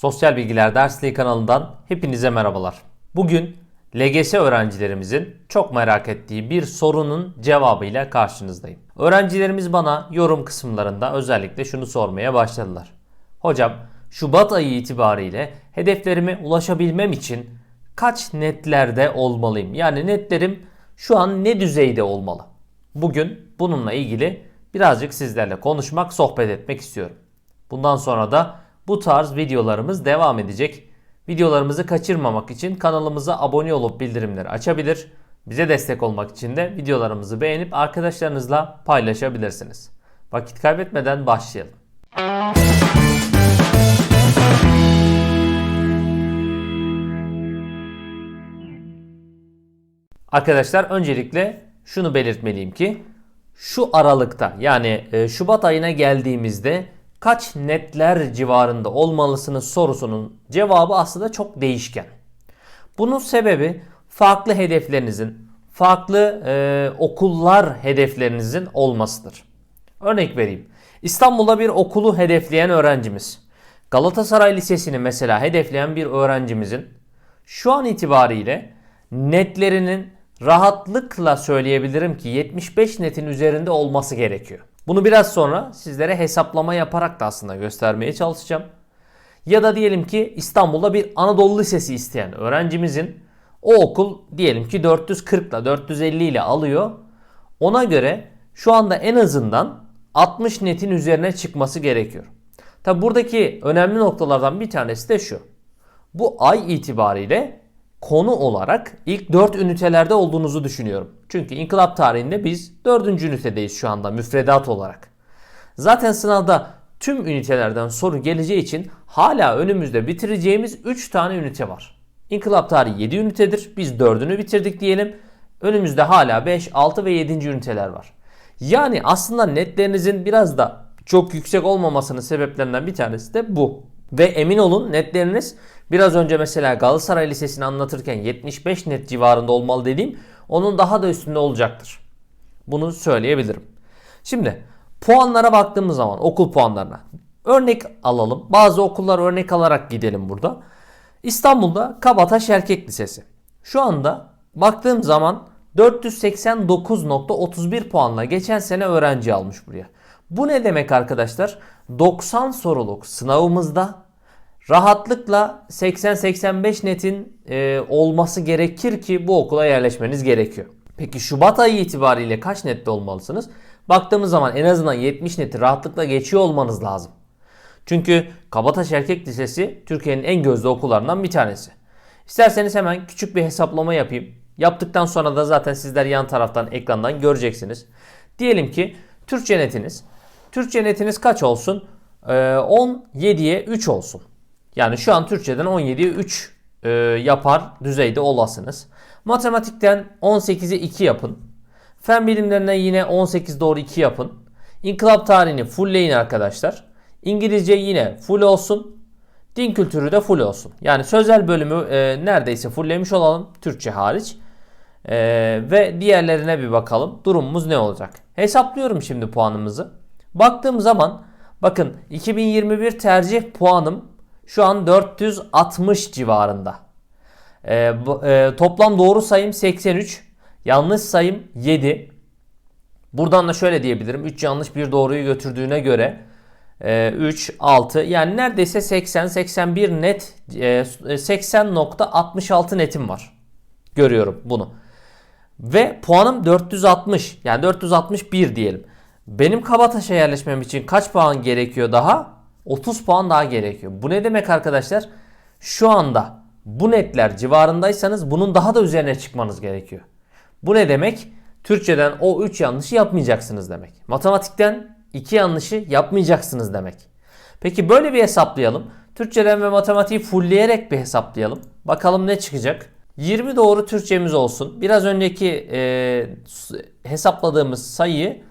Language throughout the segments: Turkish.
Sosyal Bilgiler Dersliği kanalından hepinize merhabalar. Bugün LGS öğrencilerimizin çok merak ettiği bir sorunun cevabıyla karşınızdayım. Öğrencilerimiz bana yorum kısımlarında özellikle şunu sormaya başladılar. Hocam Şubat ayı itibariyle hedeflerime ulaşabilmem için kaç netlerde olmalıyım? Yani netlerim şu an ne düzeyde olmalı? Bugün bununla ilgili birazcık sizlerle konuşmak, sohbet etmek istiyorum. Bundan sonra da bu tarz videolarımız devam edecek. Videolarımızı kaçırmamak için kanalımıza abone olup bildirimleri açabilir. Bize destek olmak için de videolarımızı beğenip arkadaşlarınızla paylaşabilirsiniz. Vakit kaybetmeden başlayalım. Arkadaşlar öncelikle şunu belirtmeliyim ki şu aralıkta yani e, Şubat ayına geldiğimizde kaç netler civarında olmalısınız sorusunun cevabı aslında çok değişken. Bunun sebebi farklı hedeflerinizin, farklı e, okullar hedeflerinizin olmasıdır. Örnek vereyim. İstanbul'da bir okulu hedefleyen öğrencimiz, Galatasaray Lisesi'ni mesela hedefleyen bir öğrencimizin şu an itibariyle netlerinin rahatlıkla söyleyebilirim ki 75 netin üzerinde olması gerekiyor. Bunu biraz sonra sizlere hesaplama yaparak da aslında göstermeye çalışacağım. Ya da diyelim ki İstanbul'da bir Anadolu Lisesi isteyen öğrencimizin o okul diyelim ki 440 ile 450 ile alıyor. Ona göre şu anda en azından 60 netin üzerine çıkması gerekiyor. Tabi buradaki önemli noktalardan bir tanesi de şu. Bu ay itibariyle konu olarak ilk 4 ünitelerde olduğunuzu düşünüyorum. Çünkü inkılap tarihinde biz 4. ünitedeyiz şu anda müfredat olarak. Zaten sınavda tüm ünitelerden soru geleceği için hala önümüzde bitireceğimiz 3 tane ünite var. İnkılap tarihi 7 ünitedir. Biz 4'ünü bitirdik diyelim. Önümüzde hala 5, 6 ve 7. üniteler var. Yani aslında netlerinizin biraz da çok yüksek olmamasının sebeplerinden bir tanesi de bu. Ve emin olun netleriniz biraz önce mesela Galatasaray Lisesi'ni anlatırken 75 net civarında olmalı dediğim onun daha da üstünde olacaktır. Bunu söyleyebilirim. Şimdi puanlara baktığımız zaman okul puanlarına örnek alalım. Bazı okullar örnek alarak gidelim burada. İstanbul'da Kabataş Erkek Lisesi. Şu anda baktığım zaman 489.31 puanla geçen sene öğrenci almış buraya. Bu ne demek arkadaşlar? 90 soruluk sınavımızda rahatlıkla 80-85 netin e, olması gerekir ki bu okula yerleşmeniz gerekiyor. Peki Şubat ayı itibariyle kaç nette olmalısınız? Baktığımız zaman en azından 70 neti rahatlıkla geçiyor olmanız lazım. Çünkü Kabataş Erkek Lisesi Türkiye'nin en gözde okullarından bir tanesi. İsterseniz hemen küçük bir hesaplama yapayım. Yaptıktan sonra da zaten sizler yan taraftan ekrandan göreceksiniz. Diyelim ki Türkçe netiniz. Türkçe netiniz kaç olsun? Ee, 17'ye 3 olsun. Yani şu an Türkçeden 17'ye 3 e, yapar düzeyde olasınız. Matematikten 18'e 2 yapın. Fen bilimlerinden yine 18 doğru 2 yapın. İnkılap tarihini fullleyin arkadaşlar. İngilizce yine full olsun. Din kültürü de full olsun. Yani sözel bölümü e, neredeyse fulllemiş olalım. Türkçe hariç. E, ve diğerlerine bir bakalım. Durumumuz ne olacak? Hesaplıyorum şimdi puanımızı. Baktığım zaman bakın 2021 tercih puanım şu an 460 civarında. E, bu, e, toplam doğru sayım 83. Yanlış sayım 7. Buradan da şöyle diyebilirim. 3 yanlış bir doğruyu götürdüğüne göre 3, 6 yani neredeyse 80-81 net 80.66 netim var. Görüyorum bunu. Ve puanım 460 yani 461 diyelim. Benim Kabataş'a yerleşmem için kaç puan gerekiyor daha? 30 puan daha gerekiyor. Bu ne demek arkadaşlar? Şu anda bu netler civarındaysanız bunun daha da üzerine çıkmanız gerekiyor. Bu ne demek? Türkçeden o 3 yanlışı yapmayacaksınız demek. Matematikten 2 yanlışı yapmayacaksınız demek. Peki böyle bir hesaplayalım. Türkçeden ve matematiği fullleyerek bir hesaplayalım. Bakalım ne çıkacak? 20 doğru Türkçemiz olsun. Biraz önceki e, hesapladığımız sayıyı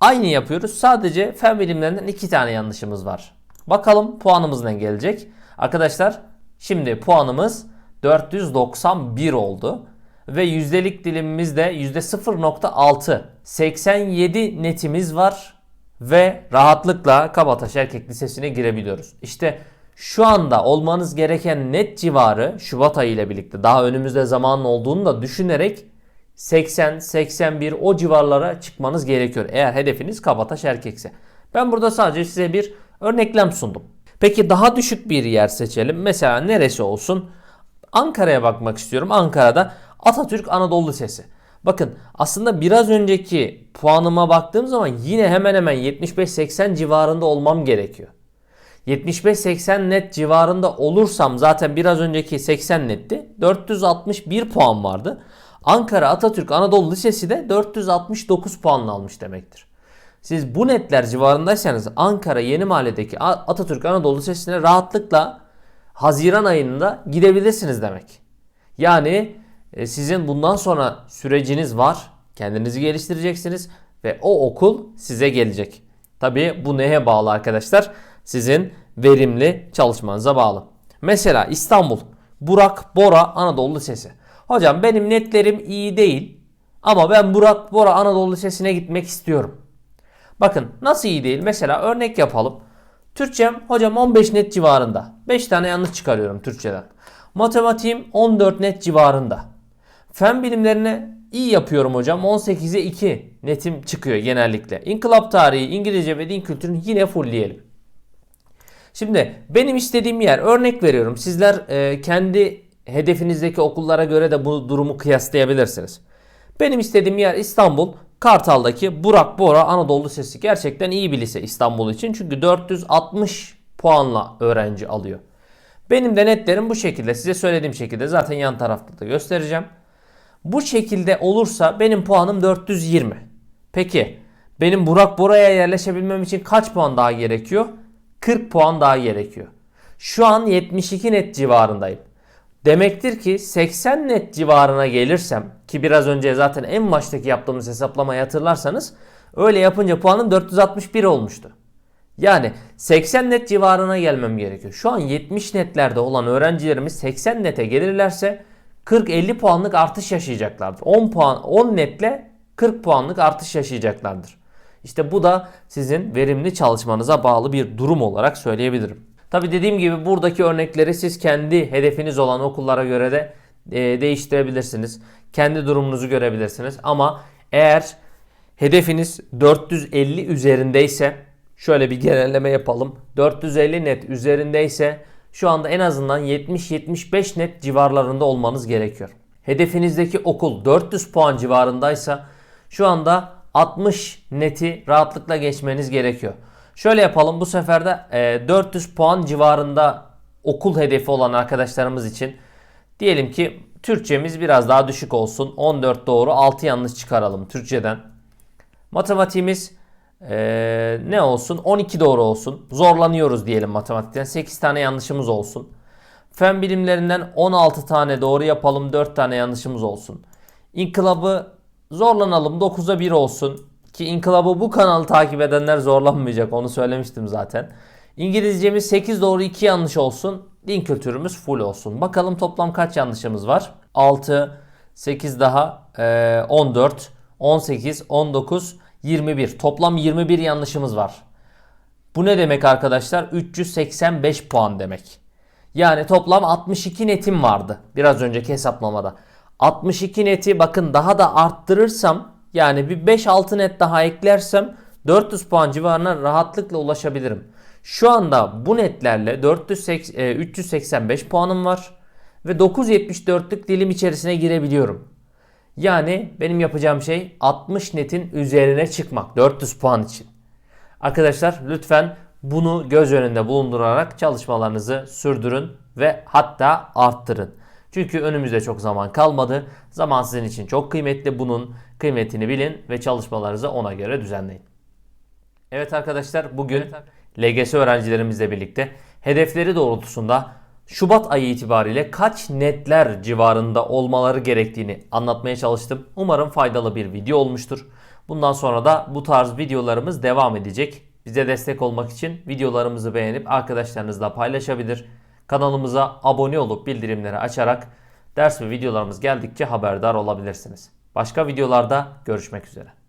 aynı yapıyoruz. Sadece fen bilimlerinden 2 tane yanlışımız var. Bakalım puanımız ne gelecek? Arkadaşlar şimdi puanımız 491 oldu. Ve yüzdelik dilimimizde %0.6. 87 netimiz var. Ve rahatlıkla Kabataş Erkek Lisesi'ne girebiliyoruz. İşte şu anda olmanız gereken net civarı Şubat ayı ile birlikte daha önümüzde zamanın olduğunu da düşünerek 80, 81 o civarlara çıkmanız gerekiyor. Eğer hedefiniz kabataş erkekse. Ben burada sadece size bir örneklem sundum. Peki daha düşük bir yer seçelim. Mesela neresi olsun? Ankara'ya bakmak istiyorum. Ankara'da Atatürk Anadolu Lisesi. Bakın aslında biraz önceki puanıma baktığım zaman yine hemen hemen 75-80 civarında olmam gerekiyor. 75-80 net civarında olursam zaten biraz önceki 80 netti. 461 puan vardı. Ankara Atatürk Anadolu Lisesi de 469 puan almış demektir. Siz bu netler civarındaysanız Ankara Yeni Mahalle'deki Atatürk Anadolu Lisesi'ne rahatlıkla Haziran ayında gidebilirsiniz demek. Yani e, sizin bundan sonra süreciniz var. Kendinizi geliştireceksiniz ve o okul size gelecek. Tabii bu neye bağlı arkadaşlar? Sizin verimli çalışmanıza bağlı. Mesela İstanbul Burak Bora Anadolu Lisesi. Hocam benim netlerim iyi değil ama ben Burak Bora Anadolu Lisesi'ne gitmek istiyorum. Bakın nasıl iyi değil? Mesela örnek yapalım. Türkçem hocam 15 net civarında. 5 tane yanlış çıkarıyorum Türkçeden. Matematiğim 14 net civarında. Fen bilimlerine iyi yapıyorum hocam. 18'e 2 netim çıkıyor genellikle. İnkılap tarihi, İngilizce ve din kültürünü yine fullleyelim. Şimdi benim istediğim yer örnek veriyorum. Sizler e, kendi hedefinizdeki okullara göre de bu durumu kıyaslayabilirsiniz. Benim istediğim yer İstanbul. Kartal'daki Burak Bora Anadolu Lisesi gerçekten iyi bir lise İstanbul için. Çünkü 460 puanla öğrenci alıyor. Benim de netlerim bu şekilde. Size söylediğim şekilde zaten yan tarafta da göstereceğim. Bu şekilde olursa benim puanım 420. Peki benim Burak Bora'ya yerleşebilmem için kaç puan daha gerekiyor? 40 puan daha gerekiyor. Şu an 72 net civarındayım. Demektir ki 80 net civarına gelirsem ki biraz önce zaten en baştaki yaptığımız hesaplamayı hatırlarsanız öyle yapınca puanım 461 olmuştu. Yani 80 net civarına gelmem gerekiyor. Şu an 70 netlerde olan öğrencilerimiz 80 nete gelirlerse 40-50 puanlık artış yaşayacaklardır. 10 puan 10 netle 40 puanlık artış yaşayacaklardır. İşte bu da sizin verimli çalışmanıza bağlı bir durum olarak söyleyebilirim. Tabi dediğim gibi buradaki örnekleri siz kendi hedefiniz olan okullara göre de e, değiştirebilirsiniz. Kendi durumunuzu görebilirsiniz. Ama eğer hedefiniz 450 üzerindeyse şöyle bir genelleme yapalım. 450 net üzerindeyse şu anda en azından 70-75 net civarlarında olmanız gerekiyor. Hedefinizdeki okul 400 puan civarındaysa şu anda 60 neti rahatlıkla geçmeniz gerekiyor. Şöyle yapalım bu sefer de 400 e, puan civarında okul hedefi olan arkadaşlarımız için diyelim ki Türkçemiz biraz daha düşük olsun. 14 doğru 6 yanlış çıkaralım Türkçeden. Matematiğimiz ee, ne olsun? 12 doğru olsun. Zorlanıyoruz diyelim matematikten. 8 tane yanlışımız olsun. Fen bilimlerinden 16 tane doğru yapalım. 4 tane yanlışımız olsun. İnkılabı zorlanalım. 9'a 1 olsun. Ki inkılabı bu kanalı takip edenler zorlanmayacak. Onu söylemiştim zaten. İngilizcemiz 8 doğru 2 yanlış olsun. Din kültürümüz full olsun. Bakalım toplam kaç yanlışımız var? 6, 8 daha 14, 18, 19, 21. Toplam 21 yanlışımız var. Bu ne demek arkadaşlar? 385 puan demek. Yani toplam 62 netim vardı biraz önceki hesaplamada. 62 neti bakın daha da arttırırsam yani bir 5-6 net daha eklersem 400 puan civarına rahatlıkla ulaşabilirim. Şu anda bu netlerle 480, 385 puanım var ve 974'lük dilim içerisine girebiliyorum. Yani benim yapacağım şey 60 netin üzerine çıkmak 400 puan için. Arkadaşlar lütfen bunu göz önünde bulundurarak çalışmalarınızı sürdürün ve hatta arttırın. Çünkü önümüzde çok zaman kalmadı. Zaman sizin için çok kıymetli. Bunun kıymetini bilin ve çalışmalarınızı ona göre düzenleyin. Evet arkadaşlar bugün LGS öğrencilerimizle birlikte hedefleri doğrultusunda Şubat ayı itibariyle kaç netler civarında olmaları gerektiğini anlatmaya çalıştım. Umarım faydalı bir video olmuştur. Bundan sonra da bu tarz videolarımız devam edecek. Bize destek olmak için videolarımızı beğenip arkadaşlarınızla paylaşabilir. Kanalımıza abone olup bildirimleri açarak ders ve videolarımız geldikçe haberdar olabilirsiniz. Başka videolarda görüşmek üzere.